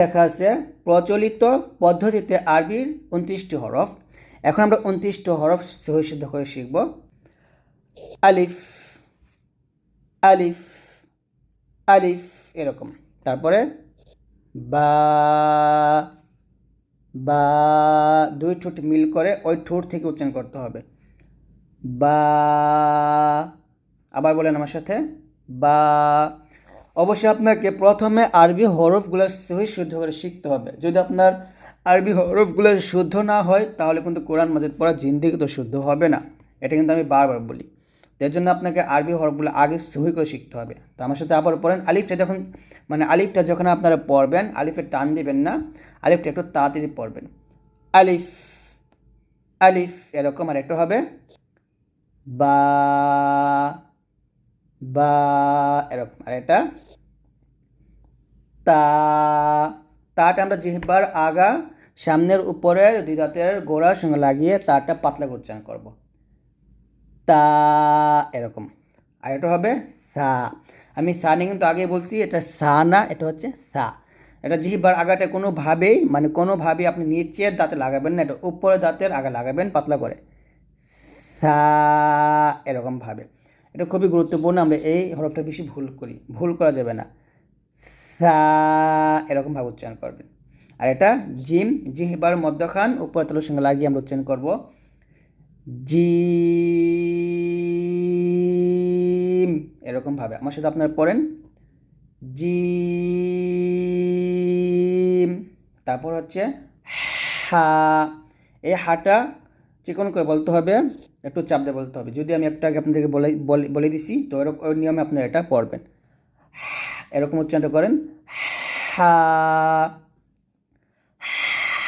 লেখা আছে, প্রচলিত পদ্ধতিতে আরবির উনত্রিশটি হরফ। এখন আমরা উনত্রিশটি হরফ সহি সিদ্ধ করে শিখব। আলিফ আলিফ আলিফ এরকম। তারপরে বা বা, দুই ঠোঁট মিল করে ওই ঠোঁট থেকে উচ্চারণ করতে হবে। বা, আবার বলেন আমার সাথে। বা অবশ্যই আপনাকে প্রথমে আরবি হরফগুলো সহি শুদ্ধ করে শিখতে হবে। যদি আপনার আরবি হরফগুলো শুদ্ধ না হয়, তাহলে কিন্তু কোরআন মাজিদ পড়া জিন্দিগি তো শুদ্ধ হবে না। এটা কিন্তু আমি বারবার বলি। এর জন্য আপনাকে আরবি হরফগুলো আগে সহি করে শিখতে হবে। তো আমার সাথে আবার পড়েন। আলিফটা যখন মানে আলিফটা যখন আপনারা পড়বেন, আলিফের টান দিবেন না, আলিফটা একটু তাড়াতাড়ি পড়বেন। আলিফ আলিফ এরকম আর একটা হবে। বা বা এরকম। আর এটা তা, তাটা আমরা জিহ্বার আগা সামনের উপরের দুই দাঁতের গোড়ার সঙ্গে লাগিয়ে তারটা পাতলা উচ্চারণ করব। তা, এরকম। আর এটা হবে সা। আমি সা নিয়ে কিন্তু আগেই বলছি, এটা সা না, এটা হচ্ছে সা। এটা জিহ্বার আগাটা কোনোভাবেই মানে কোনোভাবেই আপনি নিচের দাঁতে লাগাবেন না, এটা উপরের দাঁতের আগা লাগাবেন পাতলা করে। সা, এরকমভাবে। এটা খুবই গুরুত্বপূর্ণ, আমরা এই হরফটা বেশি ভুল করি, ভুল করা যাবে না। সা এরকমভাবে উচ্চারণ করবেন। আর এটা জিম, জিহবার মধ্যখান, উপর তলের সঙ্গে লাগিয়ে আমরা উচ্চারণ করব। জিম এরকমভাবে আমার সাথে আপনারা পড়েন। জিম, তারপর হচ্ছে হা। এই হাটা চিকন করে বলতে হবে একটু চাপ দিয়ে বলতে হবে। যদি আমি একটা আগে আপনাদেরকে বলে, বলে- দিছি, তো এরকম ওই নিয়মে আপনারা এটা পড়বেন। এরকম উচ্চারণটা করেন, হা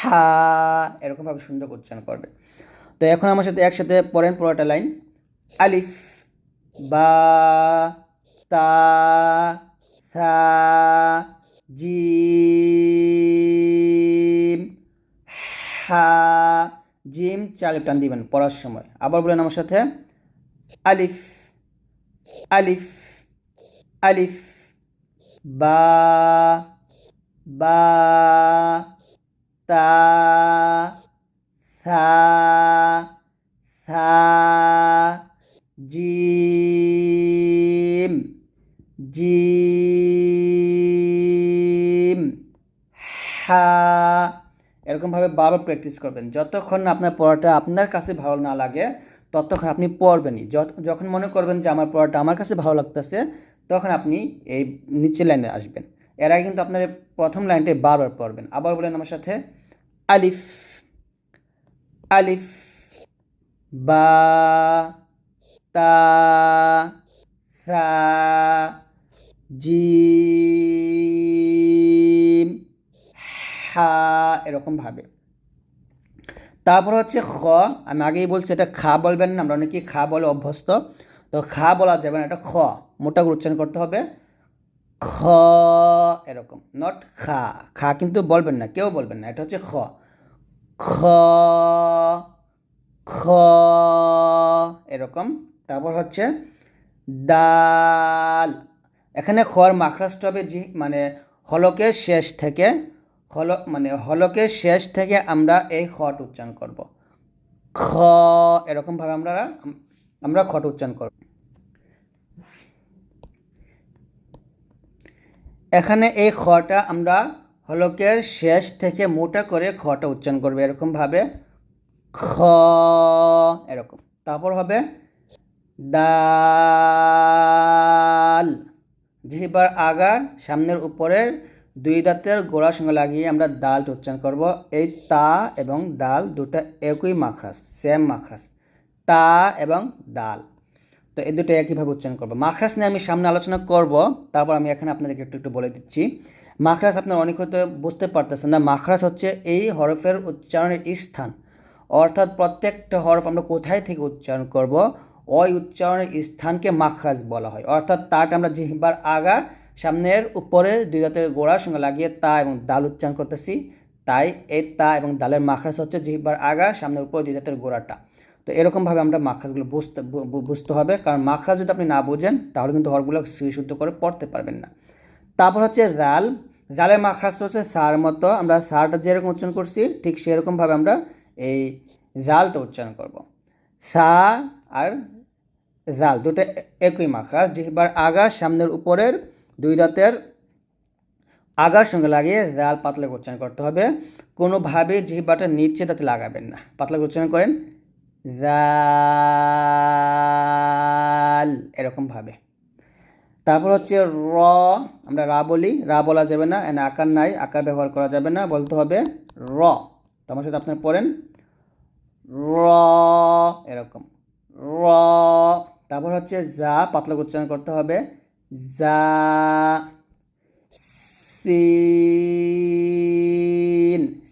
হা, এরকমভাবে সুন্দর উচ্চারণ করবে। তো এখন আমার সাথে একসাথে পড়েন পুরোটা লাইন। আলিফ, বা, তা, সা, জিম, হা জিম চালে টান দিবেন পড়ার সময়। আবার বলেন আমার সাথে, আলিফ আলিফ আলিফ, বা বা, তা বারবার প্র্যাকটিস করবেন। যতক্ষণ আপনার পড়াটা আপনার কাছে ভালো না লাগে, ততক্ষণ আপনি পড়বেনই। যখন মনে করবেন যে আমার পড়াটা আমার কাছে ভালো লাগতেছে, তখন আপনি এই নিচের লাইনে আসবেন। এর আগে কিন্তু আপনার প্রথম লাইনটাই বারবার পড়বেন। আবার বলেন আমার সাথে, আলিফ আলিফ, বা, তা সা জিম হা এরকমভাবে তারপর হচ্ছে খ, আমি আগেই বলছি এটা খা বলবেন না, আমরা অনেকেই খা বলে অভ্যস্ত। তো খা বলা যাবে না, এটা খ। মোটা করে উচ্চারণ করতে হবে। খ এরকম নট খা। খা কিন্তু বলবেন না, কেউ বলবেন না, এটা হচ্ছে খ। খ খ এরকম, তারপর হচ্ছে ডাল এখানে খর মাখরাজটা হবে জি মানে হলকের শেষ থেকে হল মানে হলকের শেষ থেকে আমরা এই খট উচ্চারণ করব। খ, এরকমভাবে আমরা আমরা খট উচ্চারণ করব। এখানে এই খটা আমরা হলকের শেষ থেকে মোটা করে খটা উচ্চারণ করবে এরকমভাবে। খ, এরকম। তারপর হবে ডাল জিহিবার আগা সামনের উপরের দুই দাঁতের গোড়ার সঙ্গে লাগিয়ে আমরা ডালটা উচ্চারণ করব। এই তা এবং ডাল দুটো একই মাখরাস সেম মাখরাস তা এবং ডাল। তো এই দুটো একইভাবে উচ্চারণ করব। মাখরাস নিয়ে আমি সামনে আলোচনা করব। তারপর আমি এখানে আপনাদেরকে একটু একটু বলে দিচ্ছি। মাখরাস আপনার অনেক হয়তো বুঝতে পারতেছেন না। মাখরাস হচ্ছে এই হরফের উচ্চারণের স্থান। অর্থাৎ প্রত্যেকটা হরফ আমরা কোথায় থেকে উচ্চারণ করব? ওই উচ্চারণের স্থানকে মাখরাজ বলা হয়। অর্থাৎ তাটা আমরা জিহ্বার আগা সামনের উপরে দুই দাঁতের গোড়ার সঙ্গে লাগিয়ে তা এবং দাল উচ্চারণ করতেছি। তাই এই তা এবং দালের মাখরাজ হচ্ছে জিহ্বার আগা, সামনের উপরে দুই দাঁতের গোড়াটা। তো এরকমভাবে আমরা মাখরাজগুলো বুঝতে বুঝতে হবে। কারণ মাখরাজ যদি আপনি না বোঝেন, তাহলে কিন্তু হরগুলো শুদ্ধ করে পড়তে পারবেন না। তারপর হচ্ছে রাল। জালের মাখরাজটা হচ্ছে সার মতো। আমরা সারটা যেরকম উচ্চারণ করছি, ঠিক সেরকমভাবে আমরা এই জালটা উচ্চারণ করব। সা আর জাল দুটো একই মাখরাজ। জিহ্বার আগা, সামনের উপরের দুই দাঁতের আগার সঙ্গে লাগিয়ে জাল পাতলা উচ্চারণ করতে হবে। কোনোভাবে জিহ্বাটা নিচে তাতে লাগাবেন না। পাতলা উচ্চারণ করেন। জাল এরকমভাবে। তারপর হচ্ছে র, আমরা রা বলি। রা বলা যাবে না, এনে আকার নাই, আকার ব্যবহার করা যাবে না, বলতে হবে র। তোমার সাথে আপনার পড়েন। র, এরকম। র, তারপর হচ্ছে যা পাতলা উচ্চারণ করতে হবে। যা সিন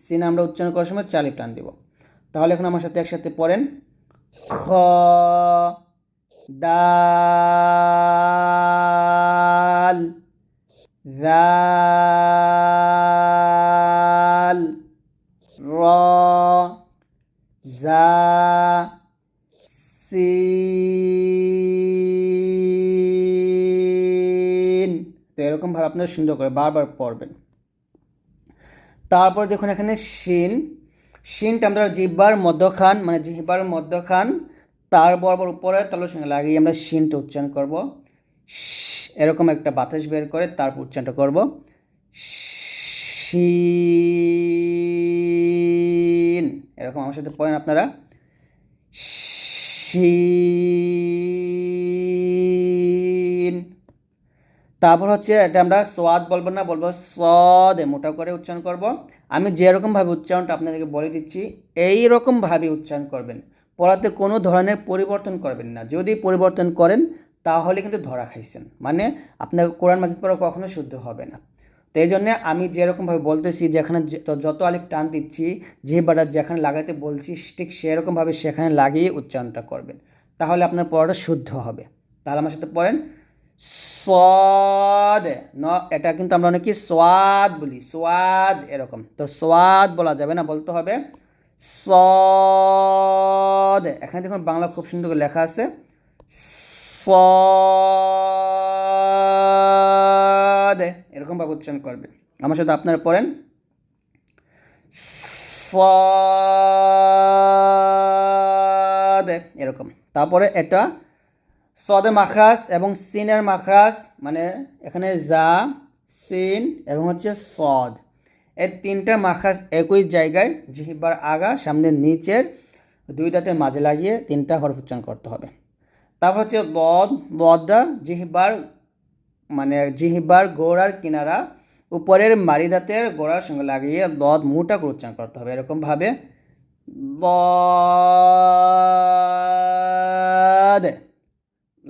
সিন আমরা উচ্চারণ করার সময় চালিপ টান দেব। তাহলে এখন আমার সাথে একসাথে পড়েন। খ দাল জাল তো এরকমভাবে আপনারা সুন্দর করে বারবার পড়বেন। তারপর দেখুন এখানে শিন। শিনটা আমরা জিহ্বার মধ্যখান মানে জিহ্বার মধ্যখান, তার বরাবর উপরে তলের সঙ্গে লাগিয়ে আমরা শিনটা উচ্চারণ করব। এরকম একটা বাতাস বের করে তারপর উচ্চারণটা করব। শিন, এরকম আমার সাথে পড়েন আপনারা। শিন। তারপর হচ্ছে এটা আমরা সোয়াদ বলব না, বলব সদে মোটা করে উচ্চারণ করব। আমি যেরকমভাবে উচ্চারণটা আপনাদেরকে বলে দিচ্ছি এই রকমভাবে উচ্চারণ করবেন। পড়াতে কোনো ধরনের পরিবর্তন করবেন না। যদি পরিবর্তন করেন, তাহলে কিন্তু ধরা খাইছেন। মানে আপনার কোরআন মাজিদ পড়া কখনো শুদ্ধ হবে না। তো এই জন্যে আমি যেরকমভাবে বলতেছি, যেখানে যত আলিফ টান দিচ্ছি, যে বাটা যেখানে লাগাতে বলছি, ঠিক সেরকমভাবে সেখানে লাগিয়ে উচ্চারণটা করবেন। তাহলে আপনার পড়াটা শুদ্ধ হবে। তাহলে আমার সাথে পড়েন। স্বাদ ন, এটা কিন্তু আমরা অনেকে স্বাদ বলি। স্বাদ এরকম। তো স্বাদ বলা যাবে না, বলতে হবে সদ এখানে দেখুন বাংলা খুব সুন্দর করে লেখা আছে। সদ এরকম ভাবে উচ্চারণ করবে। আমার সাথে আপনারা পড়েন। সদ এরকম। তারপরে এটা সদে মাখরাস এবং সিনের মাখরাস মানে এখানে জা সিন এবং হচ্ছে সদ। এই তিনটা মাখরাস একই জায়গায়, জিহিবার আগা সামনের নিচের, দুই দাঁতের মাঝে লাগিয়ে তিনটা হরফ উচ্চারণ করতে হবে। তারপর হচ্ছে বদ বদটা জিহিবার মানে জিহিবার গোড়ার কিনারা, উপরের মারি দাঁতের গোড়ার সঙ্গে লাগিয়ে দদ মুটা করে উচ্চারণ করতে হবে। এরকমভাবে বদ।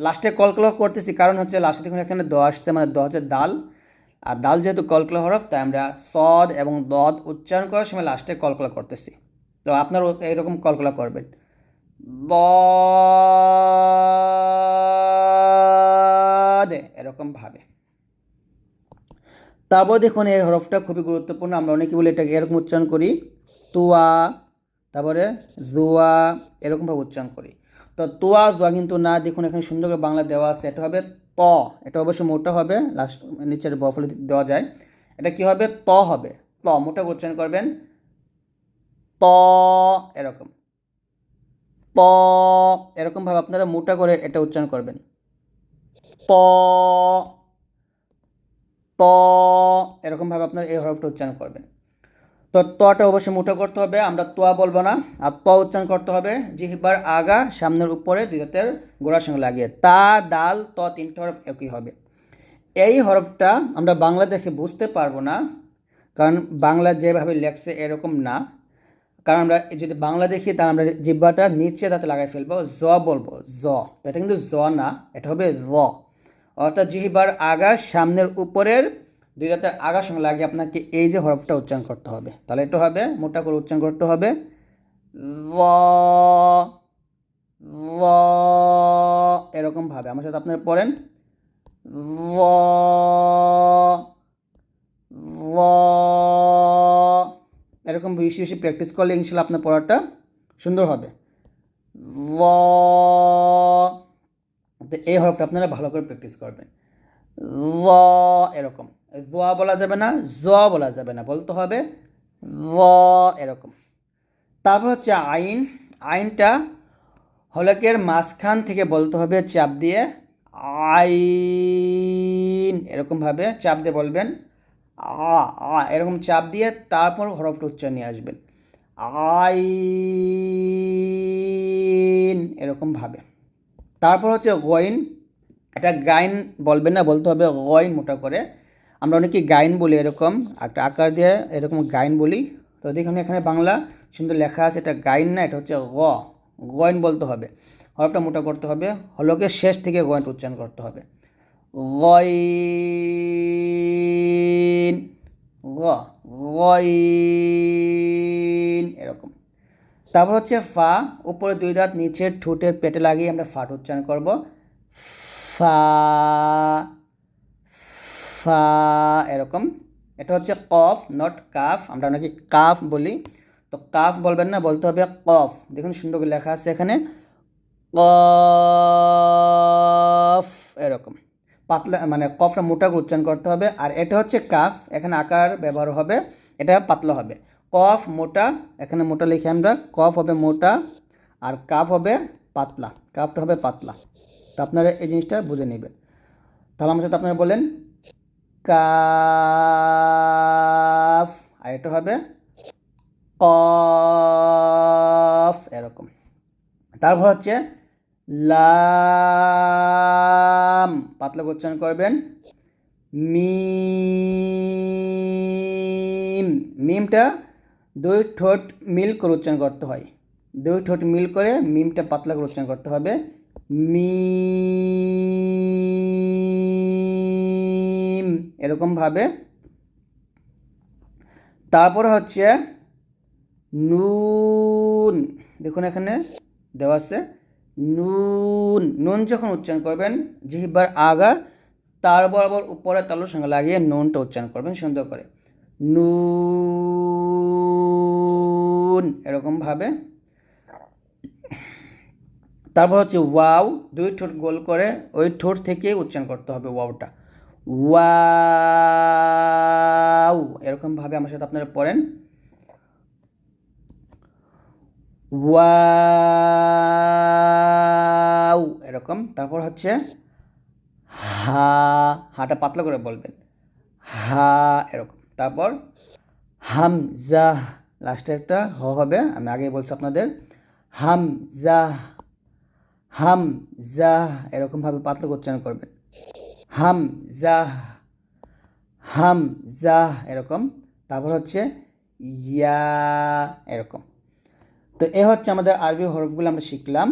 লাস্টে কলকল করতেছি, কারণ হচ্ছে লাস্টে দেখুন এখানে দ আসছে মানে দ হচ্ছে দাল। আর দাল যেহেতু কলকল হরফ, তাই আমরা সদ এবং দদ উচ্চারণ করার সময় লাস্টে কলকলা করতেছি। তো আপনারা এরকম কলকলা করবেন। বদ এরকম ভাবে। তারপর দেখুন এই হরফটা খুবই গুরুত্বপূর্ণ, আমরা অনেকে বলি এটাকে এরকম উচ্চারণ করি। তুয়া, তারপরে জুয়া এরকমভাবে উচ্চারণ করি। তো তোয়া দোয়া কিন্তু না, দেখুন এখানে সুন্দর করে বাংলা দেওয়া আছে। এটা হবে ত, এটা অবশ্যই মোটা হবে লাস্ট নিচের বফলে দেওয়া যায়। এটা কি হবে? ত হবে। ত, মোটা উচ্চারণ করবেন। ত, এরকম। ত এরকমভাবে আপনারা মোটা করে এটা উচ্চারণ করবেন। ত ত এরকমভাবে আপনারা এই হরফটা উচ্চারণ করবেন। তো তটা অবশ্যই মোটা করতে হবে, আমরা তোয়া বলব না। আর ত উচ্চারণ করতে হবে জিহ্বার আগা সামনের উপরে দুই হাতের গোড়ার সঙ্গে লাগিয়ে, তা, দাল, ত তিনটা হরফ একই হবে। এই হরফটা আমরা বাংলা দেখে বুঝতে পারব না, কারণ বাংলা যেভাবে লেখছে এরকম না। কারণ আমরা যদি বাংলা দেখি, তাহলে আমরা জিব্বাটা নিচে তাতে লাগাই ফেলব, জ বলব, জ। এটা কিন্তু জ না, এটা হবে র। অর্থাৎ জিহিবার আগা সামনের উপরের দুই দাঁতের আগার সঙ্গে লাগিয়ে আপনাকে এই যে হরফটা উচ্চারণ করতে হবে। তাহলে এটা হবে, মোটা করে উচ্চারণ করতে হবে। এরকমভাবে আমার সাথে আপনারা পড়েন। এরকম বেশি বেশি প্র্যাকটিস করলে ইনশাল্লাহ আপনার পড়াটা সুন্দর হবে। তো এই হরফটা আপনারা ভালো করে প্র্যাকটিস করবেন। এরকম। জোয়া বলা যাবে না জ বলা যাবে না, বলতে হবে র এরকম। তারপর হচ্ছে আইন। আইনটা হলকের মাঝখান থেকে বলতে হবে চাপ দিয়ে আইন, এরকমভাবে চাপ দিয়ে বলবেন, আ আ, এরকম চাপ দিয়ে তারপর হরফটা উচ্চারণ নিয়ে আসবেন। আইন, এরকমভাবে। তারপর হচ্ছে গইন এটা গাইন বলবেন না, বলতে হবে গইন মোটা করে। আমরা অনেকে গাইন বলি এরকম, একটা আকার দিয়ে এরকম গাইন বলি। তো দেখুন, এখানে বাংলা সুন্দর লেখা আছে, এটা গাইন না, এটা হচ্ছে গ। গইন বলতে হবে। হরফটা মোটা করতে হবে, হলকে শেষ থেকে গয়েন উচ্চারণ করতে হবে। গইন গ এরকম। তারপর হচ্ছে ফা, উপরে দুই দাঁত, নিচে ঠোঁটের পেটে লাগিয়ে আমরা ফাট উচ্চারণ করব। ফা ফা এরকম। এটা হচ্ছে কফ নট কাফ। আমরা নাকি কাফ বলি। তো কাফ বলবেন না, বলতে হবে কফ। দেখুন, সুন্দর করে লেখা আছে এখানে। কফ এরকম। পাতলা মানে কফটা মোটা উচ্চারণ করতে হবে। আর এটা হচ্ছে কাফ। এখানে আকার ব্যবহার হবে। এটা পাতলা হবে। কফ মোটা। এখানে মোটা লিখে আমরা। কফ হবে মোটা আর কাফ হবে পাতলা। কাফটা হবে পাতলা। তো আপনারা এই জিনিসটা বুঝে নেবেন। তাহলে আমার সাথে আপনারা বলেন কাফ। আর এটা হবে কফ, এরকম। তারপর হচ্ছে লাম, পাতলা উচ্চারণ করবেন। মিম, মিমটা দুই ঠোঁট মিল করে উচ্চারণ করতে হয়। দুই ঠোঁট মিল করে মিমটা পাতলা করে উচ্চারণ করতে হবে। মিম এরকমভাবে তারপর হচ্ছে নুন। দেখুন এখানে দেওয়া আছে নুন। নুন যখন উচ্চারণ করবেন জিহিবার আগা, তার বরাবর উপরে তালুর সঙ্গে লাগিয়ে নুনটা উচ্চারণ করবেন, সুন্দর করে। নুন এরকমভাবে তারপর হচ্ছে ওয়াও, দুই ঠোঁট গোল করে ওই ঠোঁট থেকে উচ্চারণ করতে হবে ওয়াওটা। ওয়াও। এরকমভাবে আমার সাথে আপনারা পড়েন। ওয়াও। এরকম। তারপর হচ্ছে হা, হাটা পাতলা করে বলবেন। হা, এরকম। তারপর হামজা, লাস্টে একটা হ হবে। আমি আগেই বলছি আপনাদের। হামজা হামজা, এরকমভাবে পাতলা উচ্চারণ করবেন। হামজা হামজা এরকম। তারপর হচ্ছে ইয়া এরকম। তো এ হচ্ছে আমাদের আরবি হরফগুলো আমরা শিখলাম।